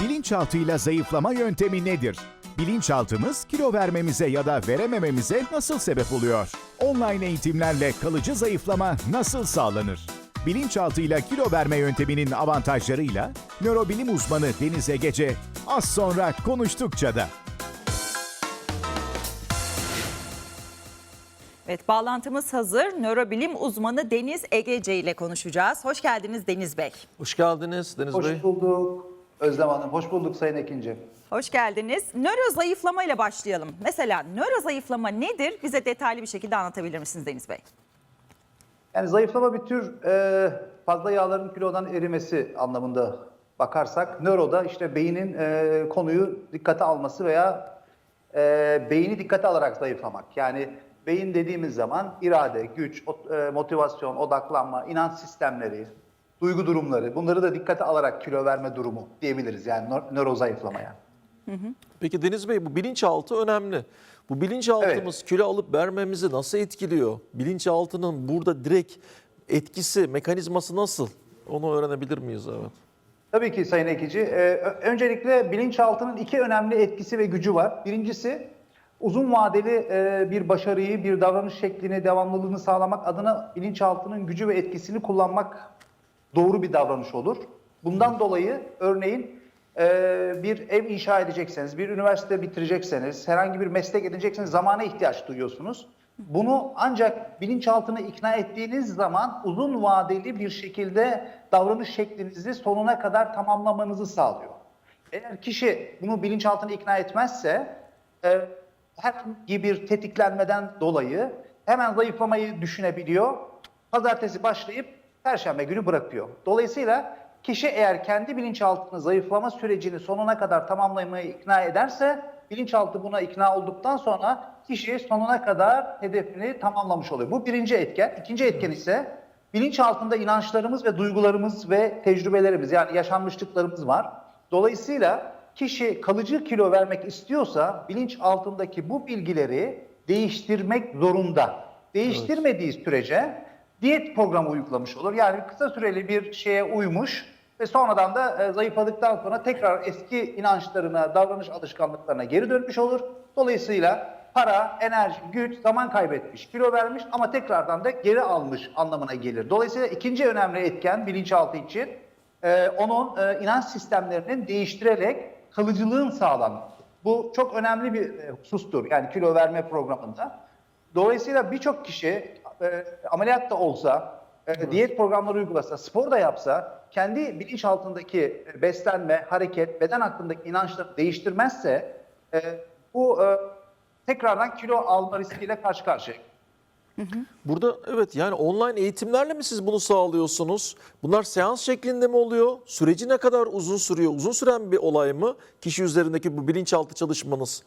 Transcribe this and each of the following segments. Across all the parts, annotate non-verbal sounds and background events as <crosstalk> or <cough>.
Bilinçaltıyla zayıflama yöntemi nedir? Bilinçaltımız kilo vermemize ya da veremememize nasıl sebep oluyor? Online eğitimlerle kalıcı zayıflama nasıl sağlanır? Bilinçaltıyla kilo verme yönteminin avantajlarıyla nörobilim uzmanı Deniz Egece az sonra konuştukça da. Evet bağlantımız hazır. Nörobilim uzmanı Deniz Egece ile konuşacağız. Hoş geldiniz Deniz Bey. Hoş geldiniz Deniz Hoş Bey. bulduk Özlem Hanım. Hoş bulduk Sayın Ekinci. Hoş geldiniz. Nöro zayıflama ile başlayalım. Mesela nöro zayıflama nedir? Bize detaylı bir şekilde anlatabilir misiniz Deniz Bey? Yani zayıflama bir tür e, fazla yağların kilodan erimesi anlamında bakarsak nöroda işte beynin e, konuyu dikkate alması veya e, beyni dikkate alarak zayıflamak. Yani beyin dediğimiz zaman irade, güç, e, motivasyon, odaklanma, inanç sistemleri, duygu durumları bunları da dikkate alarak kilo verme durumu diyebiliriz yani nö- nöro zayıflamaya. Peki Deniz Bey bu bilinçaltı önemli. Bu bilinçaltımız kilo alıp vermemizi nasıl etkiliyor? Bilinçaltının burada direkt etkisi, mekanizması nasıl? Onu öğrenebilir miyiz? Evet. Tabii ki Sayın Ekici. Ee, öncelikle bilinçaltının iki önemli etkisi ve gücü var. Birincisi uzun vadeli e, bir başarıyı, bir davranış şeklini, devamlılığını sağlamak adına bilinçaltının gücü ve etkisini kullanmak doğru bir davranış olur. Bundan dolayı örneğin e, bir ev inşa edecekseniz, bir üniversite bitirecekseniz, herhangi bir meslek edinecekseniz zamana ihtiyaç duyuyorsunuz. Bunu ancak bilinçaltını ikna ettiğiniz zaman uzun vadeli bir şekilde davranış şeklinizi sonuna kadar tamamlamanızı sağlıyor. Eğer kişi bunu bilinçaltına ikna etmezse e, herhangi bir tetiklenmeden dolayı hemen zayıflamayı düşünebiliyor. Pazartesi başlayıp perşembe günü bırakıyor. Dolayısıyla kişi eğer kendi bilinçaltını zayıflama sürecini sonuna kadar tamamlamayı ikna ederse bilinçaltı buna ikna olduktan sonra kişi sonuna kadar hedefini tamamlamış oluyor. Bu birinci etken. İkinci etken ise bilinçaltında inançlarımız ve duygularımız ve tecrübelerimiz yani yaşanmışlıklarımız var. Dolayısıyla kişi kalıcı kilo vermek istiyorsa bilinç altındaki bu bilgileri değiştirmek zorunda. Değiştirmediği sürece diyet programı uygulamış olur. Yani kısa süreli bir şeye uymuş ve sonradan da e, zayıfladıktan sonra tekrar eski inançlarına, davranış alışkanlıklarına geri dönmüş olur. Dolayısıyla para, enerji, güç, zaman kaybetmiş, kilo vermiş ama tekrardan da geri almış anlamına gelir. Dolayısıyla ikinci önemli etken bilinçaltı için e, onun e, inanç sistemlerinin değiştirerek kalıcılığın sağlanması. Bu çok önemli bir e, husustur yani kilo verme programında. Dolayısıyla birçok kişi e, ameliyat da olsa, e, diyet programları uygulasa, spor da yapsa, kendi bilinçaltındaki e, beslenme, hareket, beden hakkındaki inançları değiştirmezse e, bu e, tekrardan kilo alma riskiyle karşı karşıya. Burada evet yani online eğitimlerle mi siz bunu sağlıyorsunuz? Bunlar seans şeklinde mi oluyor? Süreci ne kadar uzun sürüyor? Uzun süren bir olay mı? Kişi üzerindeki bu bilinçaltı çalışmanız.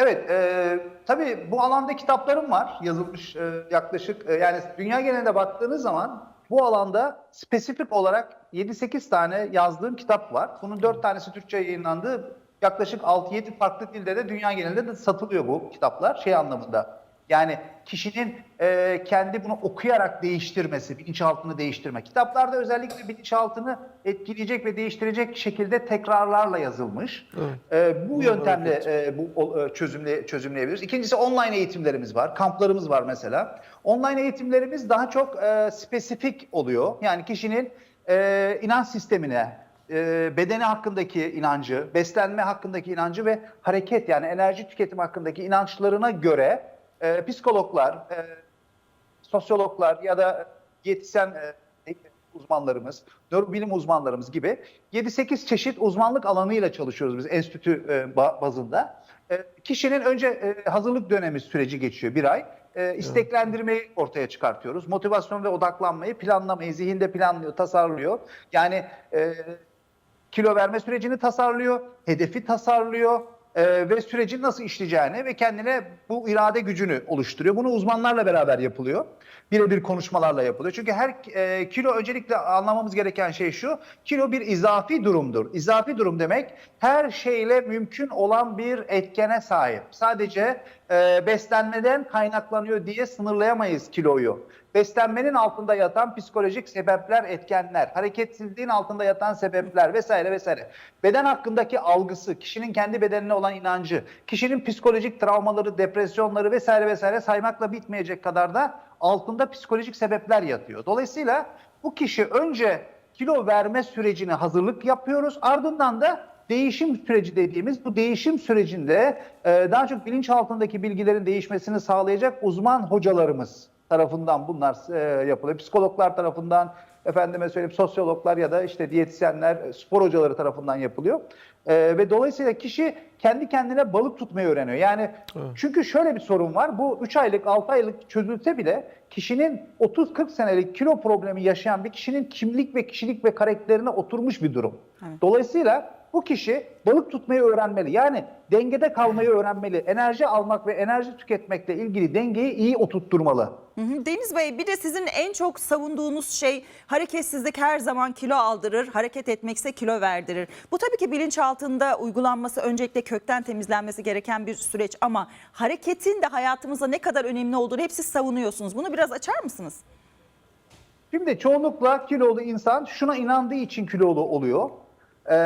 Evet, e, tabii bu alanda kitaplarım var yazılmış e, yaklaşık. e, yani dünya genelinde baktığınız zaman bu alanda spesifik olarak 7-8 tane yazdığım kitap var. Bunun 4 tanesi Türkçe yayınlandı. Yaklaşık 6-7 farklı dilde de dünya genelinde de satılıyor bu kitaplar şey anlamında. Yani kişinin e, kendi bunu okuyarak değiştirmesi, bilinçaltını değiştirme. Kitaplarda özellikle bilinçaltını etkileyecek ve değiştirecek şekilde tekrarlarla yazılmış. E, bu Bunu yöntemle e, bu e, çözümle çözümleyebiliriz. İkincisi online eğitimlerimiz var, kamplarımız var mesela. Online eğitimlerimiz daha çok e, spesifik oluyor. Yani kişinin e, inanç sistemine, e, bedeni hakkındaki inancı, beslenme hakkındaki inancı ve hareket yani enerji tüketimi hakkındaki inançlarına göre e, psikologlar, e, sosyologlar ya da diyetisyen e, uzmanlarımız, nörobilim uzmanlarımız gibi 7-8 çeşit uzmanlık alanıyla çalışıyoruz biz enstitü e, ba- bazında. E, kişinin önce e, hazırlık dönemi süreci geçiyor bir ay. E, isteklendirmeyi ortaya çıkartıyoruz. Motivasyon ve odaklanmayı planlamayı zihinde planlıyor, tasarlıyor. Yani e, kilo verme sürecini tasarlıyor, hedefi tasarlıyor e, ve sürecin nasıl işleyeceğini ve kendine bu irade gücünü oluşturuyor. Bunu uzmanlarla beraber yapılıyor. Birebir konuşmalarla yapılıyor. Çünkü her e, kilo öncelikle anlamamız gereken şey şu. Kilo bir izafi durumdur. İzafi durum demek her şeyle mümkün olan bir etkene sahip. Sadece e, beslenmeden kaynaklanıyor diye sınırlayamayız kiloyu. Beslenmenin altında yatan psikolojik sebepler, etkenler, hareketsizliğin altında yatan sebepler vesaire vesaire. Beden hakkındaki algısı, kişinin kendi bedenine olan inancı, kişinin psikolojik travmaları, depresyonları vesaire vesaire saymakla bitmeyecek kadar da altında psikolojik sebepler yatıyor. Dolayısıyla bu kişi önce kilo verme sürecine hazırlık yapıyoruz. Ardından da değişim süreci dediğimiz bu değişim sürecinde e, daha çok bilinçaltındaki bilgilerin değişmesini sağlayacak uzman hocalarımız tarafından bunlar e, yapılıyor. Psikologlar tarafından, efendime söyleyeyim sosyologlar ya da işte diyetisyenler, spor hocaları tarafından yapılıyor. E, ve dolayısıyla kişi kendi kendine balık tutmayı öğreniyor. Yani çünkü şöyle bir sorun var. Bu 3 aylık, 6 aylık çözülse bile kişinin 30-40 senelik kilo problemi yaşayan bir kişinin kimlik ve kişilik ve karakterine oturmuş bir durum. Dolayısıyla bu kişi balık tutmayı öğrenmeli. Yani dengede kalmayı öğrenmeli. Enerji almak ve enerji tüketmekle ilgili dengeyi iyi oturtturmalı. Hı hı. Deniz Bey bir de sizin en çok savunduğunuz şey hareketsizlik her zaman kilo aldırır, hareket etmekse kilo verdirir. Bu tabii ki bilinçaltında uygulanması öncelikle kökten temizlenmesi gereken bir süreç ama hareketin de hayatımızda ne kadar önemli olduğunu hep siz savunuyorsunuz. Bunu biraz açar mısınız? Şimdi çoğunlukla kilolu insan şuna inandığı için kilolu oluyor. Ee,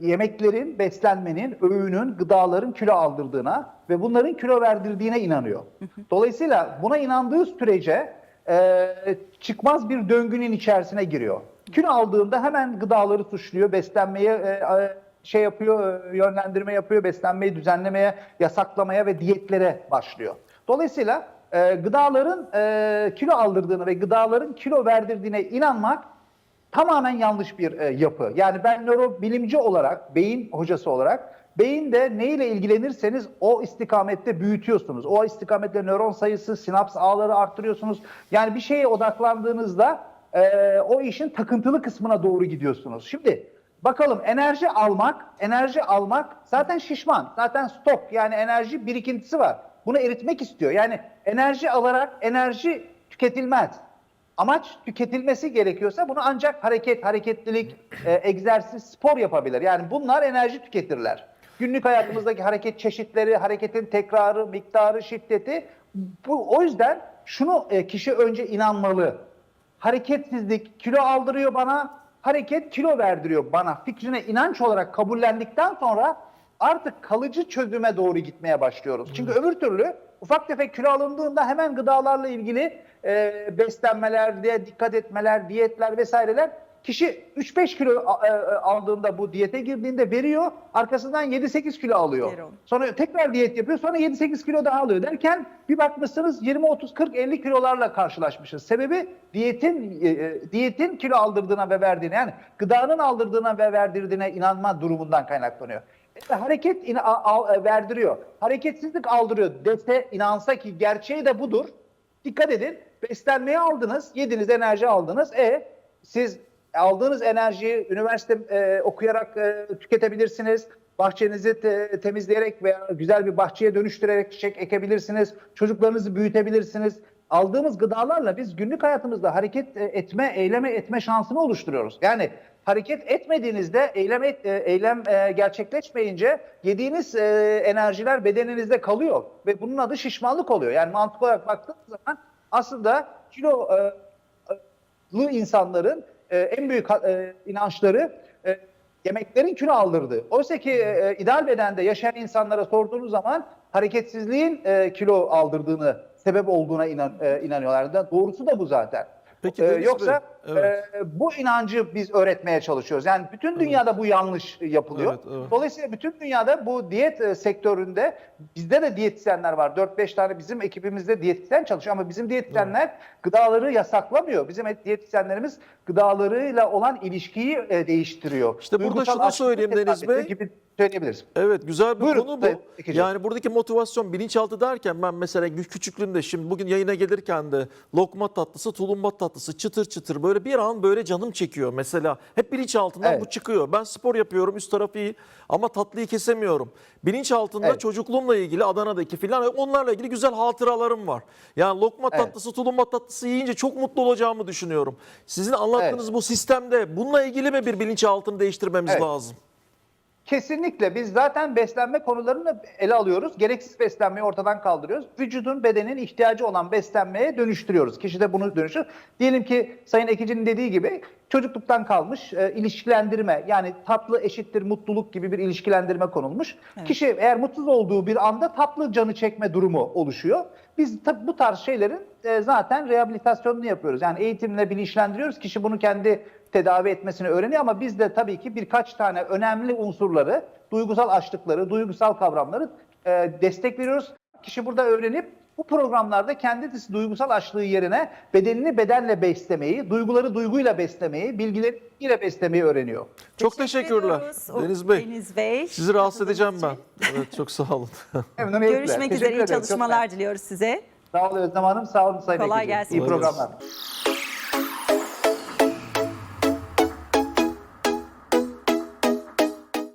yemeklerin, beslenmenin, öğünün, gıdaların kilo aldırdığına ve bunların kilo verdirdiğine inanıyor. Dolayısıyla buna inandığı sürece e, çıkmaz bir döngünün içerisine giriyor. Kilo aldığında hemen gıdaları suçluyor, beslenmeye e, e, şey yapıyor, e, yönlendirme yapıyor, beslenmeyi düzenlemeye, yasaklamaya ve diyetlere başlıyor. Dolayısıyla e, gıdaların e, kilo aldırdığını ve gıdaların kilo verdirdiğine inanmak tamamen yanlış bir e, yapı. Yani ben nörobilimci olarak, beyin hocası olarak beyinde neyle ilgilenirseniz o istikamette büyütüyorsunuz. O istikamette nöron sayısı, sinaps ağları arttırıyorsunuz. Yani bir şeye odaklandığınızda e, o işin takıntılı kısmına doğru gidiyorsunuz. Şimdi bakalım enerji almak, enerji almak zaten şişman, zaten stok yani enerji birikintisi var. Bunu eritmek istiyor. Yani enerji alarak enerji tüketilmez. Amaç tüketilmesi gerekiyorsa bunu ancak hareket, hareketlilik, e, egzersiz, spor yapabilir. Yani bunlar enerji tüketirler. Günlük hayatımızdaki hareket çeşitleri, hareketin tekrarı, miktarı, şiddeti. Bu o yüzden şunu e, kişi önce inanmalı. Hareketsizlik kilo aldırıyor bana, hareket kilo verdiriyor bana fikrine inanç olarak kabullendikten sonra artık kalıcı çözüme doğru gitmeye başlıyoruz. Çünkü öbür türlü ufak tefek kilo alındığında hemen gıdalarla ilgili e, beslenmeler, diye dikkat etmeler, diyetler vesaireler kişi 3-5 kilo e, aldığında bu diyete girdiğinde veriyor, arkasından 7-8 kilo alıyor. Sonra tekrar diyet yapıyor, sonra 7-8 kilo daha alıyor derken bir bakmışsınız 20 30 40 50 kilolarla karşılaşmışız. Sebebi diyetin e, e, diyetin kilo aldırdığına ve verdiğine yani gıdanın aldırdığına ve verdirdiğine inanma durumundan kaynaklanıyor. Hareket verdiriyor. Hareketsizlik aldırıyor dese inansa ki gerçeği de budur. Dikkat edin. Beslenmeyi aldınız, yediniz, enerji aldınız. E siz aldığınız enerjiyi üniversite e, okuyarak e, tüketebilirsiniz. Bahçenizi te- temizleyerek veya güzel bir bahçeye dönüştürerek çiçek ekebilirsiniz. Çocuklarınızı büyütebilirsiniz. Aldığımız gıdalarla biz günlük hayatımızda hareket e, etme, eyleme etme şansını oluşturuyoruz. Yani hareket etmediğinizde, eylem et, e, eylem e, gerçekleşmeyince yediğiniz e, enerjiler bedeninizde kalıyor ve bunun adı şişmanlık oluyor. Yani mantık olarak baktığınız zaman aslında kilo lı insanların en büyük inançları yemeklerin kilo aldırdığı. Oysa ki ideal bedende yaşayan insanlara sorduğunuz zaman hareketsizliğin kilo aldırdığını, sebep olduğuna inan, e, inanıyorlar. Doğrusu da bu zaten. Peki, E, yoksa evet. e, bu inancı biz öğretmeye çalışıyoruz. Yani bütün dünyada bu yanlış yapılıyor. Evet, evet. Dolayısıyla bütün dünyada bu diyet e, sektöründe bizde de diyetisyenler var. 4-5 tane bizim ekibimizde diyetisyen çalışıyor ama bizim diyetisyenler gıdaları yasaklamıyor. Bizim et- diyetisyenlerimiz gıdalarıyla olan ilişkiyi e, değiştiriyor. İşte burada Duygusal şunu söyleyeyim Deniz Bey. Gibi söyleyebiliriz. Evet güzel bir Buyurun, konu bu. Ekici. Yani buradaki motivasyon bilinçaltı derken ben mesela küçüklüğümde şimdi bugün yayına gelirken de lokma tatlısı, tulumba tatlısı çıtır çıtır böyle bir an böyle canım çekiyor mesela. Hep bilinçaltından Evet. bu çıkıyor. Ben spor yapıyorum üst tarafı iyi ama tatlıyı kesemiyorum. Bilinçaltında Evet. çocukluğumla ilgili Adana'daki filan onlarla ilgili güzel hatıralarım var. Yani lokma Evet. tatlısı, tulumba tatlısı yiyince çok mutlu olacağımı düşünüyorum. Sizin anlattığınız bu sistemde bununla ilgili mi bir bilinçaltını değiştirmemiz Evet. lazım? Kesinlikle. Biz zaten beslenme konularını ele alıyoruz. Gereksiz beslenmeyi ortadan kaldırıyoruz. Vücudun, bedenin ihtiyacı olan beslenmeye dönüştürüyoruz. Kişi de bunu dönüşür. Diyelim ki Sayın Ekici'nin dediği gibi çocukluktan kalmış e, ilişkilendirme yani tatlı eşittir mutluluk gibi bir ilişkilendirme konulmuş. Kişi eğer mutsuz olduğu bir anda tatlı canı çekme durumu oluşuyor. Biz tabii bu tarz şeylerin e, zaten rehabilitasyonunu yapıyoruz. Yani eğitimle bilinçlendiriyoruz. Kişi bunu kendi tedavi etmesini öğreniyor ama biz de tabii ki birkaç tane önemli unsurları, duygusal açlıkları, duygusal kavramları e, destek veriyoruz. Kişi burada öğrenip bu programlarda kendi duygusal açlığı yerine bedenini bedenle beslemeyi, duyguları duyguyla beslemeyi, bilgileri bilgiyle beslemeyi öğreniyor. Çok Teşekkür teşekkürler ediyoruz. Deniz Bey. Deniz Bey. Sizi rahatsız edeceğim ben. Evet çok sağ olun. <laughs> Memnuniyetle. Görüşmek Teşekkür üzere. iyi ederim. Çok çalışmalar diliyoruz size. Sağ olun Özlem Hanım, sağ olun Sayın Kolay Ekici. gelsin. İyi Kolay gelsin. programlar.